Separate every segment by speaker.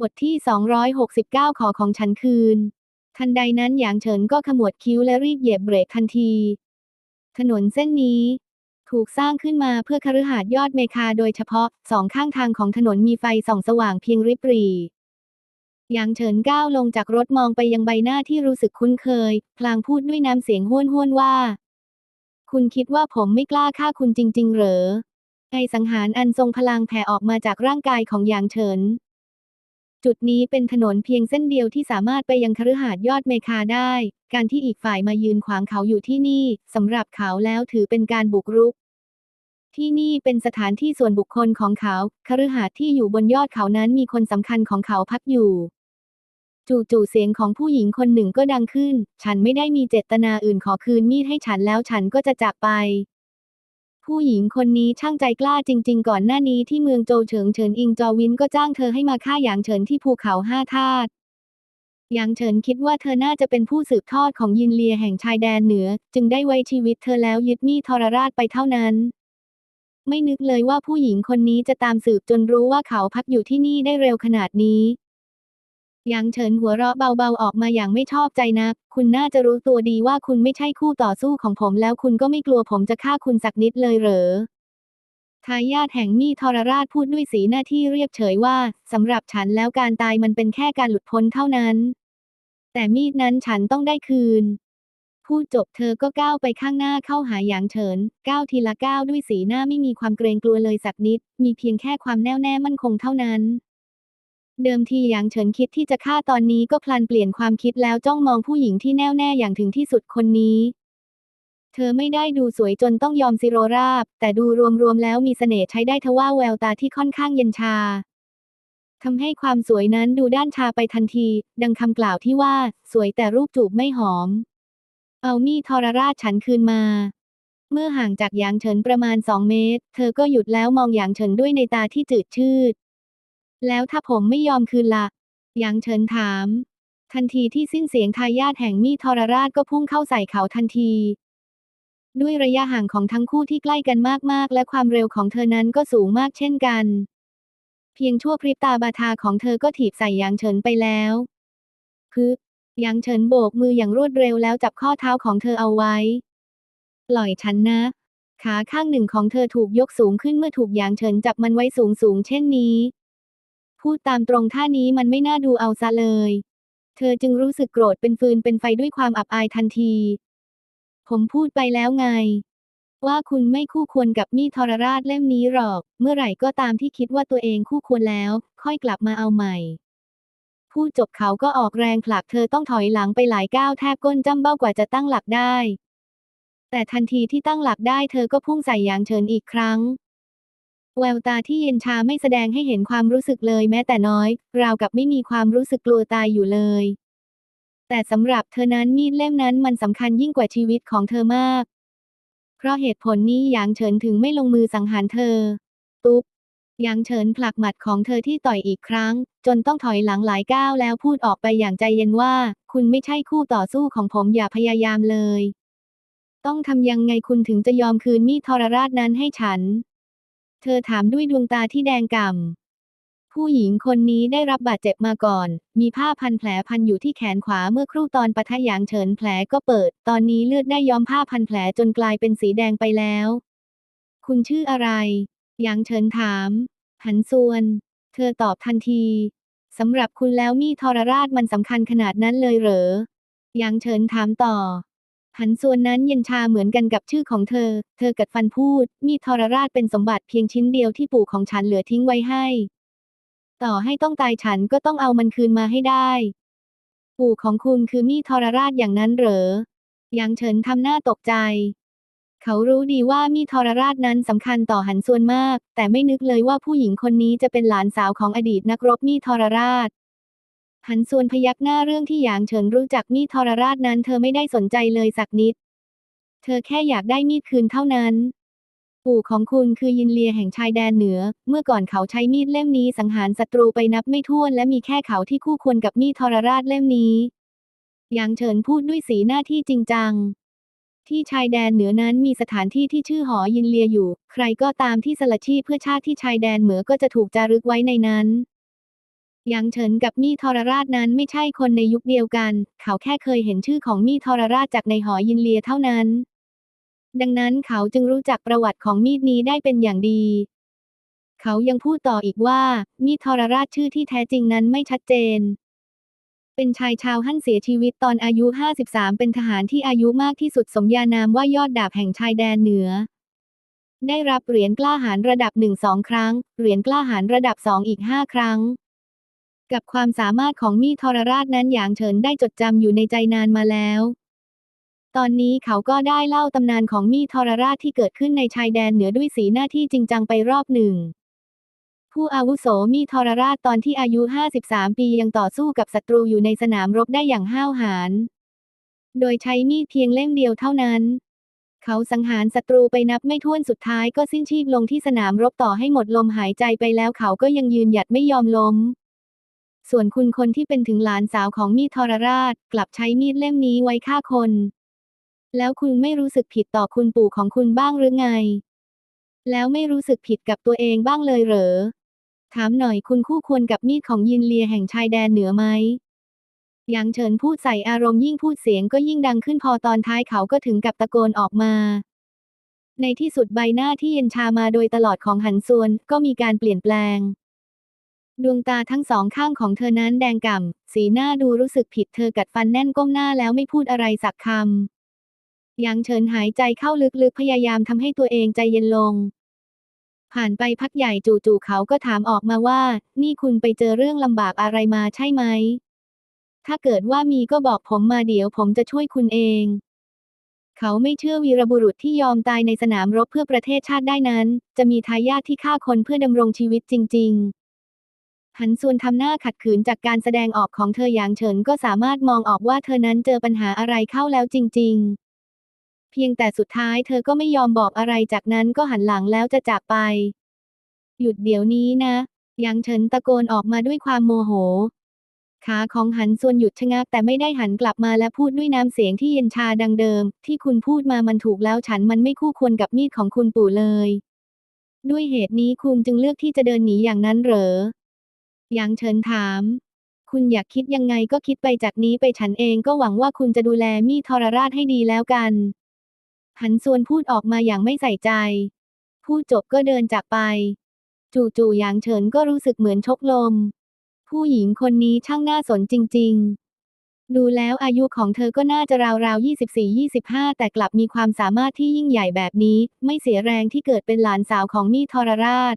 Speaker 1: บทที่ 269 ขอของฉันคืน ทันใดนั้นหยางเฉินก็ขมวดคิ้วและรีบเหยียบเบรกทันที ถนนเส้นนี้ ถูกสร้างขึ้นมาเพื่อคฤหาสน์ยอดเมคาโดยเฉพาะสองข้างทางของถนนมีไฟส่องสว่างเพียงริบหรี่หยางเฉินก้าวลงจากรถมองไปยังใบหน้าที่รู้สึกคุ้นเคย พลางพูดด้วยน้ำเสียงห้วนห้วนๆว่า คุณคิดว่าผมไม่กล้าฆ่าคุณจริง ๆ เหรอไอสังหารอันทรงพลังแผ่ออกมาจากร่างกายของหยางเฉิน จุดนี้เป็นถนนเพียงเส้นเดียวที่สามารถไปยังคฤหาสน์ยอดเมคาได้ การที่อีกฝ่ายมายืนขวางเขาอยู่ที่นี่สำหรับเขาแล้วถือเป็นการบุกรุก ที่นี่เป็นสถานที่ส่วนบุคคลของเขาคฤหาสน์ที่อยู่บนยอดเขานั้นมีคนสำคัญของเขาพักอยู่ จู่ๆเสียงของผู้หญิงคนหนึ่งก็ดังขึ้น ฉันไม่ได้มีเจตนาอื่นขอคืนมีดให้ฉันแล้วฉันก็จะจากไป ผู้หญิงคนนี้ช่างใจกล้าจริง ๆ ก่อนหน้านี้ที่เมืองโจเฉิงเฉินอิงจอวินก็จ้างเธอให้มาฆ่าหยางเฉินที่ภูเขาห้าธาตุหยางเฉินคิดว่าเธอน่าจะเป็นผู้สืบทอดของยินเลียแห่งชายแดนเหนือ จึงได้ไว้ชีวิตเธอแล้วยึดมีทรราชไปเท่านั้น ไม่นึกเลยว่าผู้หญิงคนนี้จะตามสืบจนรู้ว่าเขาพักอยู่ที่นี่ได้เร็วขนาดนี้ หยางเฉินหัวเราะเบาๆออกมาอย่างไม่ชอบใจนัก คุณน่าจะรู้ตัวดีว่าคุณไม่ใช่คู่ต่อสู้ของผมแล้วคุณก็ไม่กลัวผมจะฆ่าคุณสักนิดเลยเหรอ ทายาทแห่งมีทรราชพูดด้วยสีหน้าที่เรียบเฉยว่าสำหรับฉันแล้วการตายมันเป็นแค่การหลุดพ้นเท่านั้น แต่มีดนั้นฉันต้องได้คืน พูดจบเธอก็ก้าวไปข้างหน้าเข้าหาหยางเฉิน ก้าวทีละก้าวด้วยสีหน้าไม่มีความเกรงกลัวเลยสักนิด มีเพียงแค่ความแน่วแน่มั่นคงเท่านั้น เดิมทีหยางเฉินคิดที่จะฆ่าตอนนี้ก็พลันเปลี่ยนความคิดแล้วจ้องมองผู้หญิงที่แน่วแน่อย่างถึงที่สุดคนนี้ เธอไม่ได้ดูสวยจนต้องยอมซิโรราบ แต่ดูรวมๆแล้วมีเสน่ห์ใช้ได้ทว่าแววตาที่ค่อนข้างเย็นชาทำให้ความสวยนั้นดูด้านชาไปทันที ดังคำกล่าวที่ว่า สวยแต่รูปจูบไม่หอม เอามีทรราชฉันคืนมา เมื่อห่างจากหยางเฉินประมาณสองเมตร เธอก็หยุดแล้วมองหยางเฉินด้วยในตาที่จืดชืด แล้วถ้าผมไม่ยอมคืนละ่ะหยางเฉินถาม ทันทีที่สิ้นเสียงทายาทแห่งมีทรราชก็พุ่งเข้าใส่เขาทันที ด้วยระยะห่างของทั้งคู่ที่ใกล้กันมากๆ และความเร็วของเธอนั้นก็สูงมากเช่นกัน เพียงชั่วพริบตาบาทาของเธอก็ถีบใส่หยางเฉินไปแล้วพึบหยางเฉินโบกมืออย่างรวดเร็วแล้วจับข้อเท้าของเธอเอาไว้ ปล่อยฉันนะขาข้างหนึ่งของเธอถูกยกสูงขึ้นเมื่อถูกหยางเฉินจับมันไว้สูงสูงๆเช่นนี้ พูดตามตรงท่านี้มันไม่น่าดูเอาซะเลย เธอจึงรู้สึกโกรธเป็นฟืนเป็นไฟด้วยความอับอายทันที ผมพูดไปแล้วไง ว่าคุณไม่คู่ควรกับมีดทรราชเล่มนี้หรอก เมื่อไหร่ก็ตามที่คิดว่าตัวเองคู่ควรแล้ว ค่อยกลับมาเอาใหม่พูดจบเขาก็ออกแรงผลักเธอต้องถอยหลังไปหลายก้าวแทบก้นจ้ำเบ้ากว่าจะตั้งหลักได้ แต่ทันทีที่ตั้งหลักได้เธอก็พุ่งใส่ยางเฉินอีกครั้ง แววตาที่เย็นชาไม่แสดงให้เห็นความรู้สึกเลยแม้แต่น้อย ราวกับไม่มีความรู้สึกกลัวตายอยู่เลย แต่สำหรับเธอนั้นมีดเล่มนั้นมันสำคัญยิ่งกว่าชีวิตของเธอมาก เพราะเหตุผลนี้หยางเฉินถึงไม่ลงมือสังหารเธอ ตุ๊บหยางเฉินผลักหมัดของเธอที่ต่อยอีกครั้ง จนต้องถอยหลังหลายก้าวแล้วพูดออกไปอย่างใจเย็นว่า คุณไม่ใช่คู่ต่อสู้ของผมอย่าพยายามเลย ต้องทำยังไงคุณถึงจะยอมคืนมีดทรราชนั้นให้ฉัน เธอถามด้วยดวงตาที่แดงก่ำ ผู้หญิงคนนี้ได้รับบาดเจ็บมาก่อน มีผ้าพันแผลพันอยู่ที่แขนขวาเมื่อครู่ตอนปะทะหยางเฉินแผลก็เปิด ตอนนี้เลือดได้ย้อมผ้าพันแผลจนกลายเป็นสีแดงไปแล้ว คุณชื่ออะไร หยางเฉินถาม หันซวน เธอตอบทันทีสำหรับคุณแล้วมีทรราชมันสำคัญขนาดนั้นเลยเหรอ หยางเฉินถามต่อ หันส่วนนั้นเย็นชาเหมือนกันกับชื่อของเธอ เธอกัดฟันพูด มีทรราชเป็นสมบัติเพียงชิ้นเดียวที่ปู่ของฉันเหลือทิ้งไว้ให้ ต่อให้ต้องตายฉันก็ต้องเอามันคืนมาให้ได้ ปู่ของคุณคือมีทรราชอย่างนั้นเหรอยางเฉินทำหน้าตกใจ เขารู้ดีว่ามีทรราชนั้นสำคัญต่อหันส่วนมาก แต่ไม่นึกเลยว่าผู้หญิงคนนี้จะเป็นหลานสาวของอดีตนักรบมีทรราช หันส่วนพยักหน้าเรื่องที่หยางเฉินรู้จักมีดทรราชนั้นเธอไม่ได้สนใจเลยสักนิด เธอแค่อยากได้มีดคืนเท่านั้นปู่ของคุณคือยินเลียแห่งชายแดนเหนือ เมื่อก่อนเขาใช้มีดเล่มนี้สังหารศัตรูไปนับไม่ถ้วนและมีแค่เขาที่คู่ควรกับมีดทรราชเล่มนี้หยางเฉินพูดด้วยสีหน้าที่จริงจัง ที่ชายแดนเหนือนั้นมีสถานที่ที่ชื่อหอยินเลียอยู่ ใครก็ตามที่สละชีพเพื่อชาติที่ชายแดนเหนือก็จะถูกจารึกไว้ในนั้น หยางเฉินกับมี่ทรราชนั้นไม่ใช่คนในยุคเดียวกัน เขาแค่เคยเห็นชื่อของมี่ทรราชจากในหอยินเลียเท่านั้น ดังนั้นเขาจึงรู้จักประวัติของมีดนี้ได้เป็นอย่างดี เขายังพูดต่ออีกว่า มีทรราชชื่อที่แท้จริงนั้นไม่ชัดเจน เป็นชายชาวฮั่นเสียชีวิตตอนอายุ 53 เป็นทหารที่อายุมากที่สุดสมญานามว่ายอดดาบแห่งชายแดนเหนือได้รับเหรียญกล้าหาญระดับหนึ่งสองครั้ง เหรียญกล้าหาญระดับสองอีกห้าครั้ง กับความสามารถของมี่ทรราชนั้นหยางเฉินได้จดจำอยู่ในใจนานมาแล้ว ตอนนี้เขาก็ได้เล่าตำนานของมี่ทรราชที่เกิดขึ้นในชายแดนเหนือด้วยสีหน้าที่จริงจังไปรอบหนึ่ง ผู้อาวุโสมี่ทรราชตอนที่อายุ 53 ปียังต่อสู้กับศัตรูอยู่ในสนามรบได้อย่างห้าวหาญ โดยใช้มีดเพียงเล่มเดียวเท่านั้นเขาสังหารศัตรูไปนับไม่ถ้วนสุดท้ายก็สิ้นชีพลงที่สนามรบต่อให้หมดลมหายใจไปแล้วเขาก็ยังยืนหยัดไม่ยอมล้ม ส่วนคุณคนที่เป็นถึงหลานสาวของมีดทรราช กลับใช้มีดเล่มนี้ไว้ฆ่าคน แล้วคุณไม่รู้สึกผิดต่อคุณปู่ของคุณบ้างหรือไง แล้วไม่รู้สึกผิดกับตัวเองบ้างเลยเหรอ ถามหน่อยคุณคู่ควรกับมีดของยินเลียแห่งชายแดนเหนือไหมหยางเฉินพูดใส่อารมณ์ยิ่งพูดเสียงก็ยิ่งดังขึ้นพอตอนท้ายเขาก็ถึงกับตะโกนออกมา ในที่สุดใบหน้าที่เย็นชามาโดยตลอดของหันซวนก็มีการเปลี่ยนแปลง ดวงตาทั้งสองข้างของเธอนั้นแดงก่ำ สีหน้าดูรู้สึกผิดเธอกัดฟันแน่นก้มหน้าแล้วไม่พูดอะไรสักคำหยางเฉินหายใจเข้าลึกๆพยายามทำให้ตัวเองใจเย็นลง ผ่านไปพักใหญ่จู่ๆเขาก็ถามออกมาว่า นี่คุณไปเจอเรื่องลำบากอะไรมาใช่ไหม ถ้าเกิดว่ามีก็บอกผมมาเดี๋ยวผมจะช่วยคุณเอง เขาไม่เชื่อวีรบุรุษที่ยอมตายในสนามรบเพื่อประเทศชาติได้นั้น จะมีทายาทที่ฆ่าคนเพื่อดำรงชีวิตจริง ๆ หันส่วนทำหน้าขัดขืนจากการแสดงออกของเธออย่างเฉินก็สามารถมองออกว่าเธอนั้นเจอปัญหาอะไรเข้าแล้วจริง ๆ เพียงแต่สุดท้ายเธอก็ไม่ยอมบอกอะไรจากนั้นก็หันหลังแล้วจะจากไป หยุดเดี๋ยวนี้นะหยางเฉินตะโกนออกมาด้วยความโมโห ขาของหันส่วนหยุดชะงักแต่ไม่ได้หันกลับมาและพูดด้วยน้ำเสียงที่เย็นชาดังเดิม ที่คุณพูดมามันถูกแล้วฉันมันไม่คู่ควรกับมีดของคุณปู่เลย ด้วยเหตุนี้คุณจึงเลือกที่จะเดินหนีอย่างนั้นเหรอ หยางเฉินถาม คุณอยากคิดยังไงก็คิดไปจากนี้ไปฉันเองก็หวังว่าคุณจะดูแลมีดทรราชให้ดีแล้วกัน หันส่วนพูดออกมาอย่างไม่ใส่ใจ พูดจบก็เดินจากไป จู่ๆหยางเฉินก็รู้สึกเหมือนชกลม ผู้หญิงคนนี้ช่างน่าสนจริง ๆดูแล้วอายุของเธอก็น่าจะราวๆ 24-25 แต่กลับมีความสามารถที่ยิ่งใหญ่แบบนี้ ไม่เสียแรงที่เกิดเป็นหลานสาวของมี่ทรราช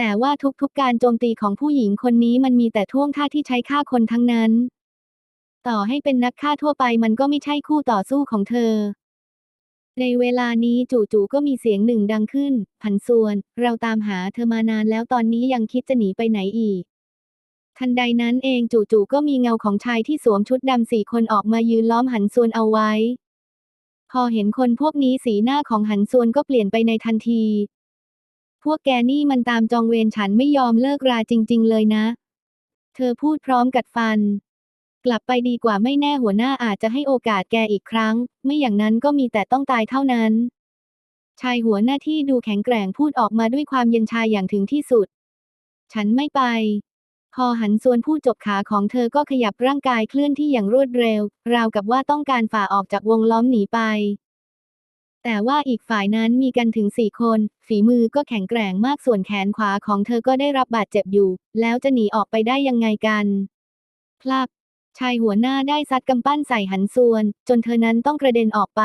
Speaker 1: แต่ว่าทุกๆการโจมตีของผู้หญิงคนนี้มันมีแต่ท่วงท่าที่ใช้ฆ่าคนทั้งนั้น ต่อให้เป็นนักฆ่าทั่วไปมันก็ไม่ใช่คู่ต่อสู้ของเธอ ในเวลานี้จู่ๆก็มีเสียงหนึ่งดังขึ้น ผันส่วน เราตามหาเธอมานานแล้วตอนนี้ยังคิดจะหนีไปไหนอีก ทันใดนั้นเองจู่ๆก็มีเงาของชายที่สวมชุดดำสี่คนออกมายืนล้อมหันส่วนเอาไว้ พอเห็นคนพวกนี้สีหน้าของหันส่วนก็เปลี่ยนไปในทันที พวกแกนี่มันตามจองเวรฉันไม่ยอมเลิกราจริง ๆ เลยนะ เธอพูดพร้อมกัดฟัน กลับไปดีกว่าไม่แน่หัวหน้าอาจจะให้โอกาสแกอีกครั้ง ไม่อย่างนั้นก็มีแต่ต้องตายเท่านั้น ชายหัวหน้าที่ดูแข็งแกร่งพูดออกมาด้วยความเย็นชาอย่างถึงที่สุด ฉันไม่ไป พอหันส่วนพูดจบขาของเธอก็ขยับร่างกายเคลื่อนที่อย่างรวดเร็ว ราวกับว่าต้องการฝ่าออกจากวงล้อมหนีไป แต่ว่าอีกฝ่ายนั้นมีกันถึงสี่คน ฝีมือก็แข็งแกร่งมากส่วนแขนขวาของเธอก็ได้รับบาดเจ็บอยู่ แล้วจะหนีออกไปได้ยังไงกัน พลับชายหัวหน้าได้ซัดกำปั้นใส่หันส่วน จนเธอนั้นต้องกระเด็นออกไป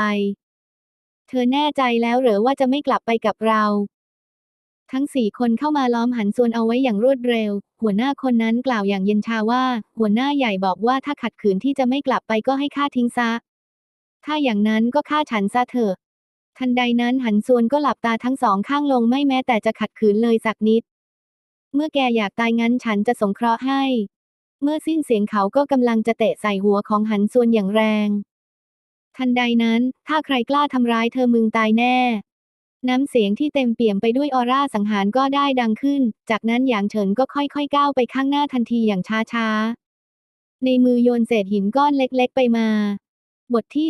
Speaker 1: เธอแน่ใจแล้วหรือว่าจะไม่กลับไปกับเราทั้งสี่คนเข้ามาล้อมหันส่วนเอาไว้อย่างรวดเร็ว หัวหน้าคนนั้นกล่าวอย่างเย็นชาว่า หัวหน้าใหญ่บอกว่าถ้าขัดขืนที่จะไม่กลับไปก็ให้ฆ่าทิ้งซะ ถ้าอย่างนั้นก็ฆ่าฉันซะเถอะ ทันใดนั้นหันส่วนก็หลับตาทั้งสองข้างลงไม่แม้แต่จะขัดขืนเลยสักนิด เมื่อแกอยากตายงั้นฉันจะสงเคราะห์ให้ เมื่อสิ้นเสียงเขาก็กำลังจะเตะใส่หัวของหันส่วนอย่างแรง ทันใดนั้น ถ้าใครกล้าทำร้ายเธอมึงตายแน่ น้ำเสียงที่เต็มเปี่ยมไปด้วยออร่าสังหารก็ได้ดังขึ้น จากนั้นหยางเฉินก็ค่อยๆก้าวไปข้างหน้าทันทีอย่างช้าๆ ในมือโยนเศษหินก้อนเล็กๆ ไปมา บทที่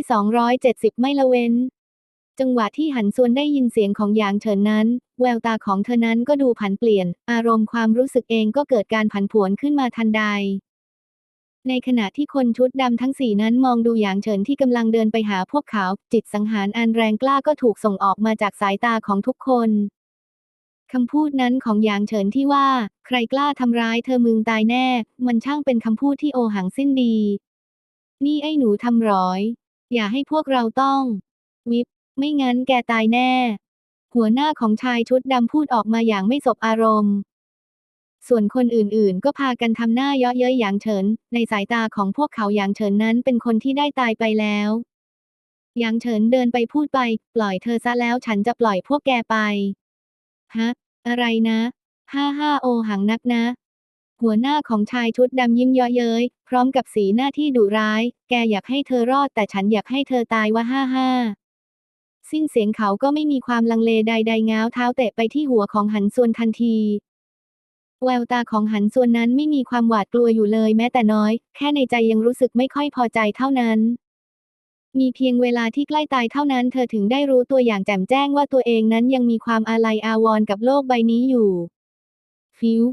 Speaker 1: 270 ไม่ละเว้น จังหวะที่หันซวนได้ยินเสียงของหยางเฉินนั้น แววตาของเธอนั้นก็ดูผันเปลี่ยน อารมณ์ความรู้สึกเองก็เกิดการผันผวนขึ้นมาทันใด ในขณะที่คนชุดดำทั้งสี่นั้นมองดูอย่างเฉินที่กำลังเดินไปหาพวกเขา จิตสังหารอันแรงกล้าก็ถูกส่งออกมาจากสายตาของทุกคนคำพูดนั้นของหยางเฉินที่ว่า ใครกล้าทำร้ายเธอมึงตายแน่ มันช่างเป็นคำพูดที่โอหังสิ้นดี นี่ไอ้หนูทำร้อย อย่าให้พวกเราต้อง วิบ ไม่งั้นแกตายแน่ หัวหน้าของชายชุดดำพูดออกมาอย่างไม่สบอารมณ์ ส่วนคนอื่นๆ ก็พากันทำหน้าเยาะเย้ยหยางเฉิน ในสายตาของพวกเขาหยางเฉินนั้นเป็นคนที่ได้ตายไปแล้วหยางเฉินเดินไปพูดไป ปล่อยเธอซะแล้วฉันจะปล่อยพวกแกไป ฮะ อะไรนะห้าห้าโอหังนักนะ หัวหน้าของชายชุดดำยิ้มเยาะเย้ย พร้อมกับสีหน้าที่ดุร้าย แกอยากให้เธอรอดแต่ฉันอยากให้เธอตายว่าห้าห้า สิ้นเสียงเขาก็ไม่มีความลังเลใดๆง้าวเท้าเตะไปที่หัวของหันซวนทันทีแววตาของหันซวนนั้นไม่มีความหวาดกลัวอยู่เลยแม้แต่น้อย แค่ในใจยังรู้สึกไม่ค่อยพอใจเท่านั้น มีเพียงเวลาที่ใกล้ตายเท่านั้นเธอถึงได้รู้ตัวอย่างแจ่มแจ้งว่าตัวเองนั้นยังมีความอาลัยอาวรณ์กับโลกใบนี้อยู่ ฟิว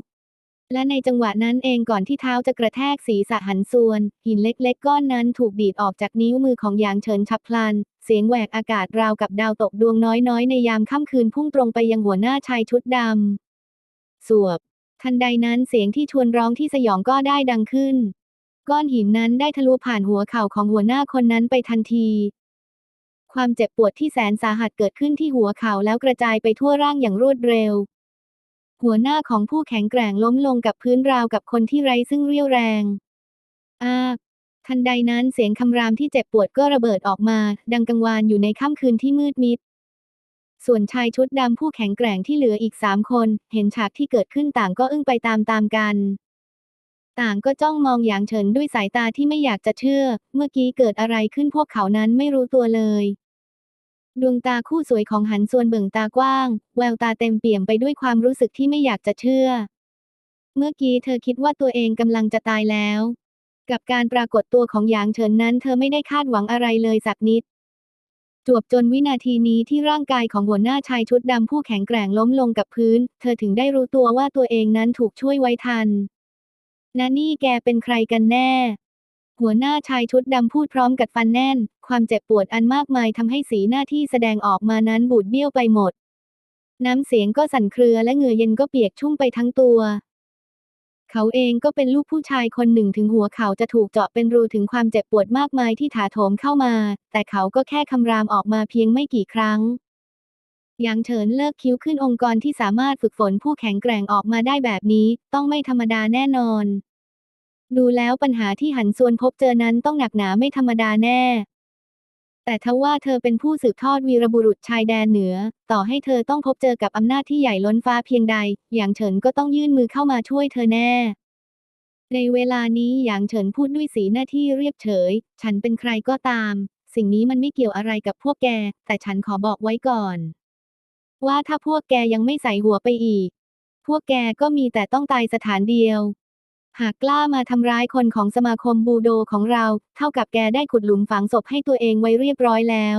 Speaker 1: และในจังหวะนั้นเองก่อนที่เท้าจะกระแทกศีรษะหันซวน หินเล็กๆ ก้อนนั้นถูกดีดออกจากนิ้วมือของหยางเฉินฉับพลัน เสียงแหวกอากาศราวกับดาวตกดวงน้อยๆ ในยามค่ำคืนพุ่งตรงไปยังหัวหน้าชายชุดดำ สวบ ทันใดนั้นเสียงที่ชวนร้องที่สยองก็ได้ดังขึ้น ก้อนหินนั้นได้ทะลุผ่านหัวเข่าของหัวหน้าคนนั้นไปทันที ความเจ็บปวดที่แสนสาหัสเกิดขึ้นที่หัวเข่าแล้วกระจายไปทั่วร่างอย่างรวดเร็ว หัวหน้าของผู้แข็งแกร่งล้มลงกับพื้นราวกับคนที่ไร้ซึ่งเรี่ยวแรงอ้า ทันใดนั้นเสียงคำรามที่เจ็บปวดก็ระเบิดออกมา ดังกังวานอยู่ในค่ำคืนที่มืดมิด ส่วนชายชุดดำผู้แข็งแกร่งที่เหลืออีกสามคน เห็นฉากที่เกิดขึ้นต่างก็อึ้งไปตามๆกัน ต่างก็จ้องมองอย่างเฉินด้วยสายตาที่ไม่อยากจะเชื่อ เมื่อกี้เกิดอะไรขึ้นพวกเขานั้นไม่รู้ตัวเลยดวงตาคู่สวยของหันส่วนเบิ่งตากว้าง แววตาเต็มเปี่ยมไปด้วยความรู้สึกที่ไม่อยากจะเชื่อ เมื่อกี้เธอคิดว่าตัวเองกำลังจะตายแล้ว กับการปรากฏตัวของหยางเฉินนั้น เธอไม่ได้คาดหวังอะไรเลยสักนิด จวบจนวินาทีนี้ที่ร่างกายของหัวหน้าชายชุดดำผู้แข็งแกร่งล้มลงกับพื้น เธอถึงได้รู้ตัวว่าตัวเองนั้นถูกช่วยไว้ทันนะนี่แกเป็นใครกันแน่ หัวหน้าชายชุดดำพูดพร้อมกัดฟันแน่น ความเจ็บปวดอันมากมายทำให้สีหน้าที่แสดงออกมานั้นบูดเบี้ยวไปหมด น้ำเสียงก็สั่นเครือและเหงื่อเย็นก็เปียกชุ่มไปทั้งตัว เขาเองก็เป็นลูกผู้ชายคนหนึ่งถึงหัวเขาจะถูกเจาะเป็นรูถึงความเจ็บปวดมากมายที่ถาโถมเข้ามา แต่เขาก็แค่คำรามออกมาเพียงไม่กี่ครั้งหยางเฉินเลิกคิ้วขึ้นองค์กรที่สามารถฝึกฝนผู้แข็งแกร่งออกมาได้แบบนี้ ต้องไม่ธรรมดาแน่นอน ดูแล้วปัญหาที่หันส่วนพบเจอนั้นต้องหนักหนาไม่ธรรมดาแน่ แต่ทว่าเธอเป็นผู้สืบทอดวีรบุรุษชายแดนเหนือ ต่อให้เธอต้องพบเจอกับอำนาจที่ใหญ่ล้นฟ้าเพียงใดหยางเฉินก็ต้องยื่นมือเข้ามาช่วยเธอแน่ ในเวลานี้หยางเฉินพูดด้วยสีหน้าที่เรียบเฉย ฉันเป็นใครก็ตาม สิ่งนี้มันไม่เกี่ยวอะไรกับพวกแก แต่ฉันขอบอกไว้ก่อน ว่าถ้าพวกแกยังไม่ใส่หัวไปอีก พวกแกก็มีแต่ต้องตายสถานเดียว หากกล้ามาทำร้ายคนของสมาคมบูโดของเรา เท่ากับแกได้ขุดหลุมฝังศพให้ตัวเองไว้เรียบร้อยแล้ว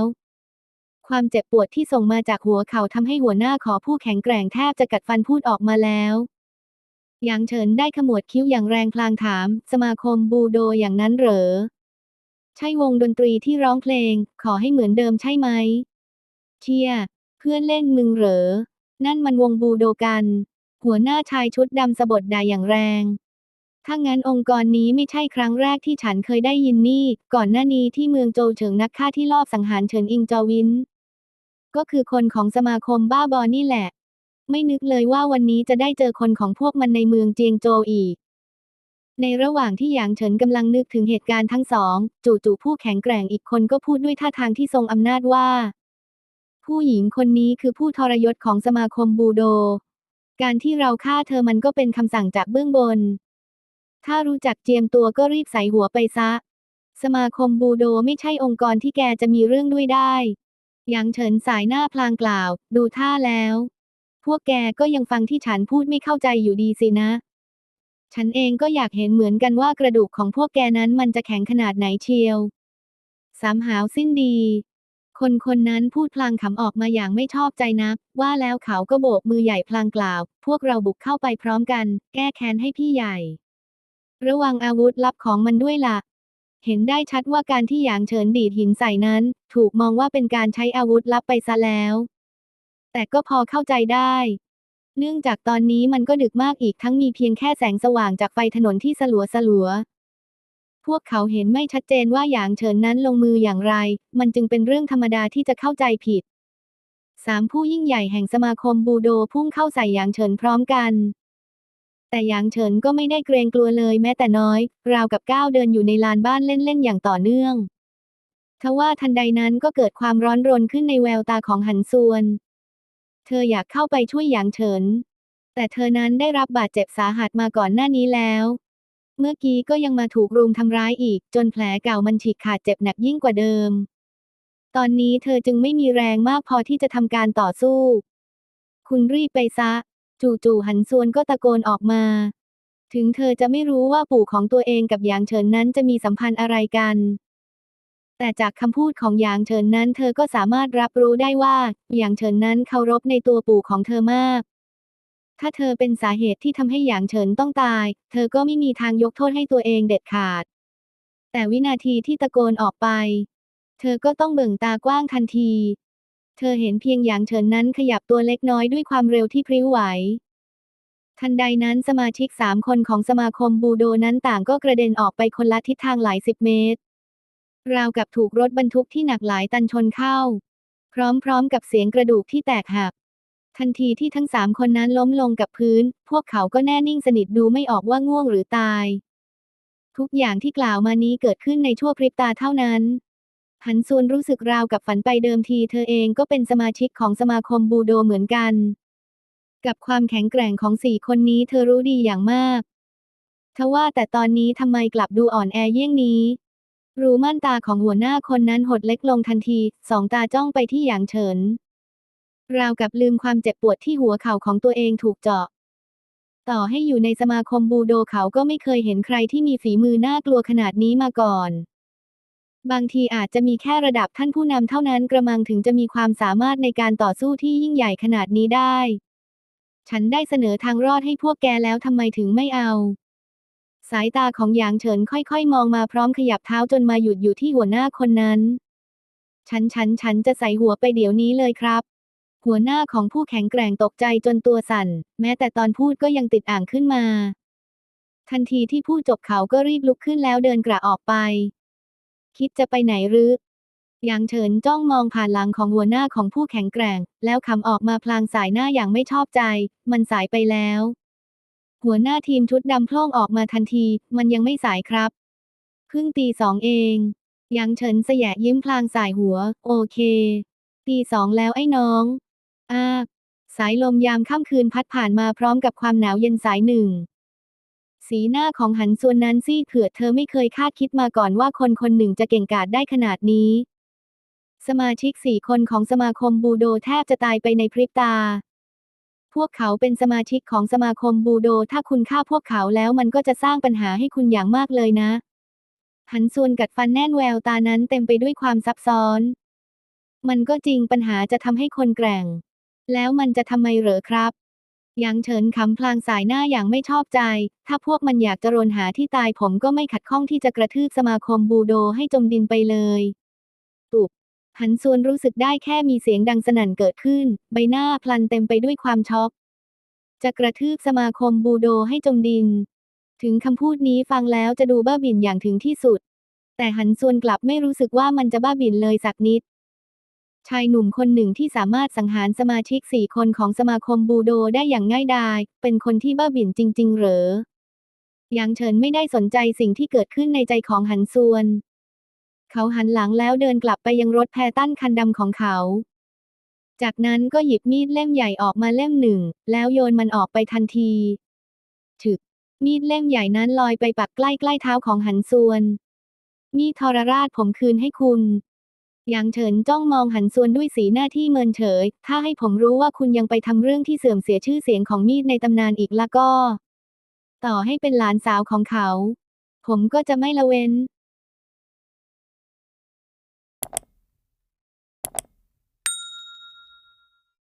Speaker 1: ความเจ็บปวดที่ส่งมาจากหัวเข่าทำให้หัวหน้าขอผู้แข็งแกร่งแทบจะกัดฟันพูดออกมาแล้วหยางเฉินได้ขมวดคิ้วอย่างแรงพลางถาม สมาคมบูโดอย่างนั้นเหรอ ใช่วงดนตรีที่ร้องเพลง ขอให้เหมือนเดิมใช่ไหม เชีย เพื่อนเล่นมึงเหรอ นั่นมันวงบูโดกัน หัวหน้าชายชุดดำสะบดด่าอย่างแรง ถ้างั้นองค์กรนี้ไม่ใช่ครั้งแรกที่ฉันเคยได้ยินนี่ ก่อนหน้านี้ที่เมืองโจวเฉิงนักฆ่าที่ลอบสังหารเฉินอิงจอวิน ก็คือคนของสมาคมบ้าบอนี่แหละ ไม่นึกเลยว่าวันนี้จะได้เจอคนของพวกมันในเมืองเจียงโจวอีก ในระหว่างที่หยางเฉินกำลังนึกถึงเหตุการณ์ทั้งสอง จู่ๆผู้แข็งแกร่งอีกคนก็พูดด้วยท่าทางที่ทรงอำนาจว่า ผู้หญิงคนนี้คือผู้ทรยศของสมาคมบูโด การที่เราฆ่าเธอมันก็เป็นคำสั่งจากเบื้องบน ถ้ารู้จักเจียมตัวก็รีบใส่หัวไปซะ สมาคมบูโดไม่ใช่องค์กรที่แกจะมีเรื่องด้วยได้หยางเฉินสายหน้าพลางกล่าว ดูท่าแล้ว พวกแกก็ยังฟังที่ฉันพูดไม่เข้าใจอยู่ดีสินะ ฉันเองก็อยากเห็นเหมือนกันว่ากระดูกของพวกแกนั้นมันจะแข็งขนาดไหนเชียว สามหาวสิ้นดี คนคนนั้นพูดพลางขำออกมาอย่างไม่ชอบใจนัก ว่าแล้วเขาก็โบกมือใหญ่พลางกล่าว พวกเราบุกเข้าไปพร้อมกัน แก้แค้นให้พี่ใหญ่ ระวังอาวุธลับของมันด้วยล่ะ เห็นได้ชัดว่าการที่หยางเฉินดีดหินใส่นั้น ถูกมองว่าเป็นการใช้อาวุธลับไปซะแล้ว แต่ก็พอเข้าใจได้ เนื่องจากตอนนี้มันก็ดึกมากอีกทั้งมีเพียงแค่แสงสว่างจากไฟถนนที่สลัวสลัวพวกเขาเห็นไม่ชัดเจนว่าหยางเฉินนั้นลงมืออย่างไร มันจึงเป็นเรื่องธรรมดาที่จะเข้าใจผิดสามผู้ยิ่งใหญ่แห่งสมาคมบูโดพุ่งเข้าใส่หยางเฉินพร้อมกัน แต่หยางเฉินก็ไม่ได้เกรงกลัวเลยแม้แต่น้อย ราวกับก้าวเดินอยู่ในลานบ้านเล่นๆอย่างต่อเนื่อง ทว่าทันใดนั้นก็เกิดความร้อนรนขึ้นในแววตาของหันซวน เธออยากเข้าไปช่วยหยางเฉิน แต่เธอนั้นได้รับบาดเจ็บสาหัสมาก่อนหน้านี้แล้ว เมื่อกี้ก็ยังมาถูกรุมทำร้ายอีก จนแผลเก่ามันฉีกขาดเจ็บหนักยิ่งกว่าเดิม ตอนนี้เธอจึงไม่มีแรงมากพอที่จะทำการต่อสู้ คุณรีบไปซะ จู่ๆหันซวนก็ตะโกนออกมา ถึงเธอจะไม่รู้ว่าปู่ของตัวเองกับหยางเฉินนั้นจะมีสัมพันธ์อะไรกัน แต่จากคำพูดของหยางเฉินนั้น เธอก็สามารถรับรู้ได้ว่าหยางเฉินนั้นเคารพในตัวปู่ของเธอมาก ถ้าเธอเป็นสาเหตุที่ทำให้หยางเฉินต้องตาย เธอก็ไม่มีทางยกโทษให้ตัวเองเด็ดขาด แต่วินาทีที่ตะโกนออกไป เธอก็ต้องเบิ่งตากว้างทันที ธอเห็นเพียงหยางเฉินนั้นขยับตัวเล็กน้อยด้วยความเร็วที่พริ้วไหว ทันใดนั้นสมาชิกสามคนของสมาคมบูโดนั้นต่างก็กระเด็นออกไปคนละทิศทางหลายสิบเมตร ราวกับถูกรถบรรทุกที่หนักหลายตันชนเข้า พร้อมๆกับเสียงกระดูกที่แตกหักทันทีที่ทั้งสามคนนั้นล้มลงกับพื้น พวกเขาก็แน่นิ่งสนิทดูไม่ออกว่าง่วงหรือตาย ทุกอย่างที่กล่าวมานี้เกิดขึ้นในชั่วพริบตาเท่านั้น หันซวนรู้สึกราวกับฝันไปเดิมทีเธอเองก็เป็นสมาชิกของสมาคมบูโดเหมือนกัน กับความแข็งแกร่งของสี่คนนี้เธอรู้ดีอย่างมากทว่าแต่ตอนนี้ทำไมกลับดูอ่อนแอเยี่ยงนี้ รูม่านตาของหัวหน้าคนนั้นหดเล็กลงทันทีสองตาจ้องไปที่หยางเฉิน ราวกับลืมความเจ็บปวดที่หัวเข่าของตัวเองถูกเจาะ ต่อให้อยู่ในสมาคมบูโดเขาก็ไม่เคยเห็นใครที่มีฝีมือน่ากลัวขนาดนี้มาก่อน บางทีอาจจะมีแค่ระดับท่านผู้นำเท่านั้นกระมังถึงจะมีความสามารถในการต่อสู้ที่ยิ่งใหญ่ขนาดนี้ได้ ฉันได้เสนอทางรอดให้พวกแกแล้วทำไมถึงไม่เอา สายตาของหยางเฉินค่อยๆ มองมาพร้อมขยับเท้าจนมาหยุดอยู่ที่หัวหน้าคนนั้น ฉันฉันฉันจะใส่หัวไปเดี๋ยวนี้เลยครับ หัวหน้าของผู้แข็งแกร่งตกใจจนตัวสั่น แม้แต่ตอนพูดก็ยังติดอ่างขึ้นมา ทันทีที่พูดจบเขาก็รีบลุกขึ้นแล้วเดินกระออกไป คิดจะไปไหนหรือ หยางเฉินจ้องมองผ่านหลังของหัวหน้าของผู้แข็งแกร่ง แล้วคำออกมาพลางสายหน้าอย่างไม่ชอบใจ มันสายไปแล้ว หัวหน้าทีมชุดดำโพล่งออกมาทันที มันยังไม่สายครับ เพิ่งตีสองเองหยางเฉินสยะยิ้มพลางสายหัว โอเค ตีสองแล้วไอ้น้องอ้าสายลมยามค่ำคืนพัดผ่านมาพร้อมกับความหนาวเย็นสายหนึ่ง สีหน้าของหันส่วนนั้นซี่เผื่อเธอไม่เคยคาดคิดมาก่อนว่าคนคนหนึ่งจะเก่งกาจได้ขนาดนี้ สมาชิกสี่คนของสมาคมบูโดแทบจะตายไปในพริบตา พวกเขาเป็นสมาชิกของสมาคมบูโดถ้าคุณฆ่าพวกเขาแล้วมันก็จะสร้างปัญหาให้คุณอย่างมากเลยนะ หันส่วนกัดฟันแน่นแววตานั้นเต็มไปด้วยความซับซ้อน มันก็จริงปัญหาจะทำให้คนแกร่ง แล้วมันจะทำไมเหรอครับ ยางเฉินคำพลางสายหน้าอย่างไม่ชอบใจ ถ้าพวกมันอยากจะรนหาที่ตายผมก็ไม่ขัดข้องที่จะกระทืบสมาคมบูโดให้จมดินไปเลยตุบหันซวนรู้สึกได้แค่มีเสียงดังสนั่นเกิดขึ้น ใบหน้าพลันเต็มไปด้วยความช็อก จะกระทืบสมาคมบูโดให้จมดิน ถึงคำพูดนี้ฟังแล้วจะดูบ้าบิ่นอย่างถึงที่สุด แต่หันซวนกลับไม่รู้สึกว่ามันจะบ้าบิ่นเลยสักนิด ชายหนุ่มคนหนึ่งที่สามารถสังหารสมาชิกสี่คนของสมาคมบูโดได้อย่างง่ายดาย เป็นคนที่บ้าบิ่นจริง ๆ เหรอหยางเฉินไม่ได้สนใจสิ่งที่เกิดขึ้นในใจของหันซวน เขาหันหลังแล้วเดินกลับไปยังรถแพตั้นคันดำของเขา จากนั้นก็หยิบมีดเล่มใหญ่ออกมาเล่มหนึ่ง แล้วโยนมันออกไปทันทีถึก มีดเล่มใหญ่นั้นลอยไปปักใกล้ๆเท้าของหันซวน มีทรราชผมคืนให้คุณ หยางเฉินจ้องมองหันซวนด้วยสีหน้าที่เมินเฉย ถ้าให้ผมรู้ว่าคุณยังไปทำเรื่องที่เสื่อมเสียชื่อเสียงของมีดในตำนานอีกละก็ ต่อให้เป็นหลานสาวของเขา ผมก็จะไม่ละเว้น